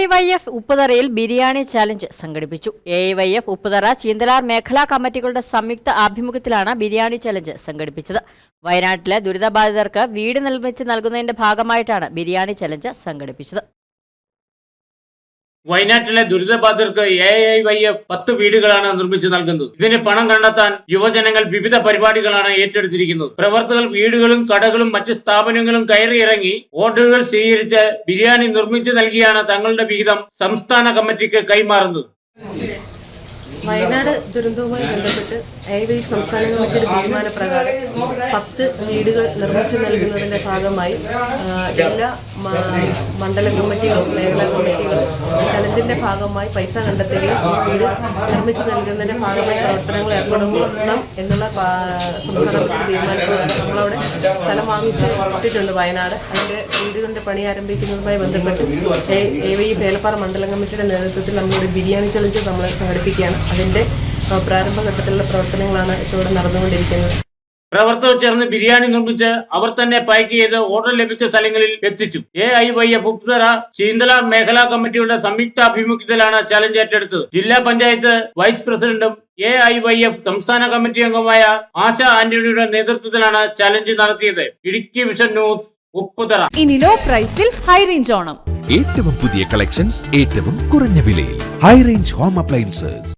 I Y F ഉപ്പുതറയിൽ biryani challenge സംഘടിപ്പിച്ചു. A Y F Upputhara Cheenthalar മേഖലാ കമ്മിറ്റികളുടെ സംയുക്ത ആഭിമുഖ്യത്തിലാണ് ബിരിയാണി ചലഞ്ച് സംഘടിപ്പിച്ചത്. വയനാട്ടിലെ ദുരിതബാധിതർക്ക് വീട് നിർമ്മിച്ച് നൽകുന്നതിന്റെ ഭാഗമായിട്ടാണ് ബിരിയാണി ചലഞ്ച് സംഘടിപ്പിച്ചത്. വയനാട്ടിലെ ദുരിതബാധിതർക്ക് എ ഐ വൈ എഫ് പത്ത് വീടുകളാണ് നിർമ്മിച്ചു നൽകുന്നത്. ഇതിന് പണം കണ്ടെത്താൻ യുവജനങ്ങൾ വിവിധ പരിപാടികളാണ് ഏറ്റെടുത്തിരിക്കുന്നത്. പ്രവർത്തകർ വീടുകളും കടകളും മറ്റ് സ്ഥാപനങ്ങളും കയറിയിറങ്ങി ഓർഡറുകൾ സ്വീകരിച്ച് ബിരിയാണി നിർമ്മിച്ചു നൽകിയാണ് തങ്ങളുടെ വിഹിതം സംസ്ഥാന കമ്മിറ്റിക്ക് കൈമാറുന്നത്. വയനാട് ദുരന്തവുമായി ബന്ധപ്പെട്ട് ഐ വൈ സംസ്ഥാന കമ്മിറ്റിയുടെ തീരുമാനപ്രകാരം പത്ത് വീടുകൾ നിർമ്മിച്ചു നൽകുന്നതിന്റെ ഭാഗമായി എല്ലാ മണ്ഡലം കമ്മിറ്റികളും മേഖലാ കമ്മിറ്റികളും ചലഞ്ചിന്റെ ഭാഗമായി പൈസ കണ്ടെത്തുകയും ഈ വീട് നിർമ്മിച്ചു നൽകുന്നതിന്റെ ഭാഗമായി പ്രവർത്തനങ്ങൾ ഏർപ്പെടുത്തണം എന്നുള്ള സംസ്ഥാന തീരുമാനപ്രകാരം നമ്മളവിടെ സ്ഥലം വാങ്ങിച്ച് ഇട്ടിട്ടുണ്ട് വയനാട്. അതിന്റെ വീടുകളുടെ പണി ആരംഭിക്കുന്നതുമായി ബന്ധപ്പെട്ട് എ വൈ പേലപ്പാറ മണ്ഡലം കമ്മിറ്റിയുടെ നേതൃത്വത്തിൽ നമ്മളൊരു ബിരിയാണി ചലഞ്ച് നമ്മൾ സംഘടിപ്പിക്കുകയാണ്. അതിന്റെ പ്രാരംഭ പ്രാരംഭഘട്ടത്തിലുള്ള പ്രവർത്തനങ്ങളാണ് ഇവിടെ നടന്നുകൊണ്ടിരിക്കുന്നത്. പ്രവർത്തകർ ചേർന്ന് ബിരിയാണി നിർമ്മിച്ച് അവർ തന്നെ പാക്ക് ചെയ്ത് ഓർഡർ ലഭിച്ച സ്ഥലങ്ങളിൽ എത്തിച്ചു. A I Y F Upputhara Cheenthala മേഖലാ കമ്മിറ്റിയുടെ സംയുക്താഭിമുഖ്യത്തിലാണ് ചലഞ്ച് ഏറ്റെടുത്തത്. ജില്ലാ പഞ്ചായത്ത് വൈസ് പ്രസിഡന്റും എ ഐ വൈ എഫ് സംസ്ഥാന കമ്മിറ്റി അംഗമായ ആശ ആന്റണിയുടെ നേതൃത്വത്തിലാണ് ചലഞ്ച് നടത്തിയത്. Idukki vision news Upputhara. ഇനി ലോ പ്രൈസിൽ ഹൈ റേഞ്ച് ഓണം. ഏറ്റവും പുതിയ കളക്ഷൻസ് ഏറ്റവും കുറഞ്ഞ വിലയിൽ. High range home appliances